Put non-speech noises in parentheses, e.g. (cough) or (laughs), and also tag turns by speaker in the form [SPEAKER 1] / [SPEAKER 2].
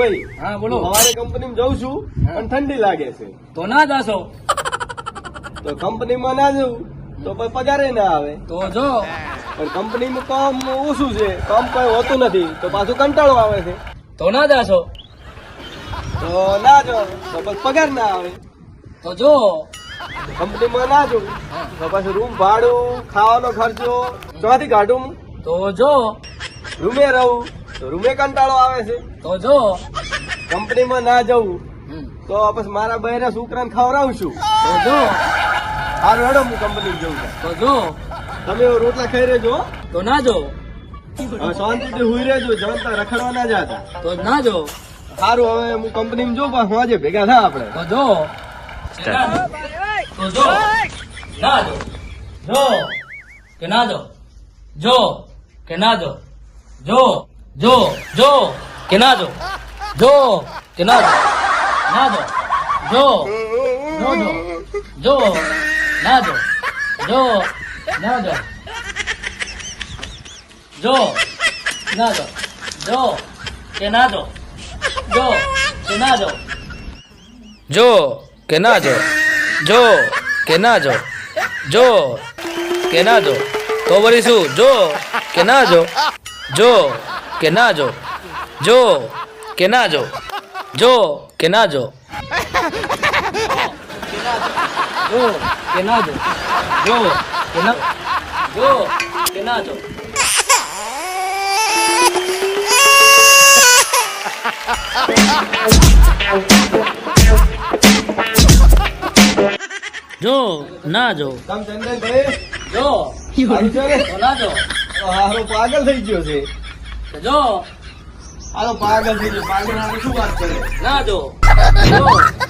[SPEAKER 1] ભાઈ
[SPEAKER 2] હા બોલો.
[SPEAKER 1] સવારે કંપનીમાં જઉં છું પણ ઠંડી લાગે છે.
[SPEAKER 2] તો ના જાશો.
[SPEAKER 1] તો કંપનીમાં ના જવું તો પછી પગારે ના આવે.
[SPEAKER 2] તો જો.
[SPEAKER 1] પણ કંપનીમાં કામ ઓછું છે કામ કઈ હોતું નથી તો પાછું કંટાળો આવે છે.
[SPEAKER 2] તો ના જાશો.
[SPEAKER 1] તો ના જો તો પછી પગાર ના આવે.
[SPEAKER 2] તો જો.
[SPEAKER 1] કંપનીમાં ના જવું તો પછી રૂમ ભાડું ખાવાનો ખર્ચો ચોથી કાઢું
[SPEAKER 2] તો જો.
[SPEAKER 1] રૂમે રહું. રૂમે કંટાળો આવે છે?
[SPEAKER 2] તો જો.
[SPEAKER 1] કંપનીમાં ના જવું. તો પછી મારા બહેરા છોકરાને ખવડાવશું.
[SPEAKER 2] તો જો.
[SPEAKER 1] હારું હેડો હું કંપની જઉં
[SPEAKER 2] તો જો.
[SPEAKER 1] તમે રોટલા ખાઈ રહેજો
[SPEAKER 2] તો ના જો.
[SPEAKER 1] શાંતિથી હુઈ રહેજો જમતા રખડવા ના જાતા.
[SPEAKER 2] તો ના જો.
[SPEAKER 1] સારું હવે હું કંપનીમાં જોઉં પાછું આજે ભેગા થા આપણે.
[SPEAKER 2] તો જો. તો જો. ના જો. જો. કે ના જો. જો. કે ના જો. જો. જો જો કે ના જો જો કે ના જો ના જો જો જો જો જો ના જો જો ના જો જો ના જો જો કે ના જો જો કે ના જો
[SPEAKER 3] જો કે ના જો જો કે ના જો જો કે ના જો તો વળી જો કે ના જો જો કે ના જો. જો કે ના જો. જો કે ના જો.
[SPEAKER 2] જો કે ના જો. જો કે ના જો કે ના જો. જો ના જો.
[SPEAKER 1] તમ ચંદનભાઈ.
[SPEAKER 2] જો
[SPEAKER 1] ના
[SPEAKER 2] જો.
[SPEAKER 1] હારો પાગલ થઈ ગયો છે.
[SPEAKER 2] તો આ
[SPEAKER 1] તો પાગલ થઈ ગયો પાગલ શું વાત કરે?
[SPEAKER 2] જો જો. ના જો. (laughs)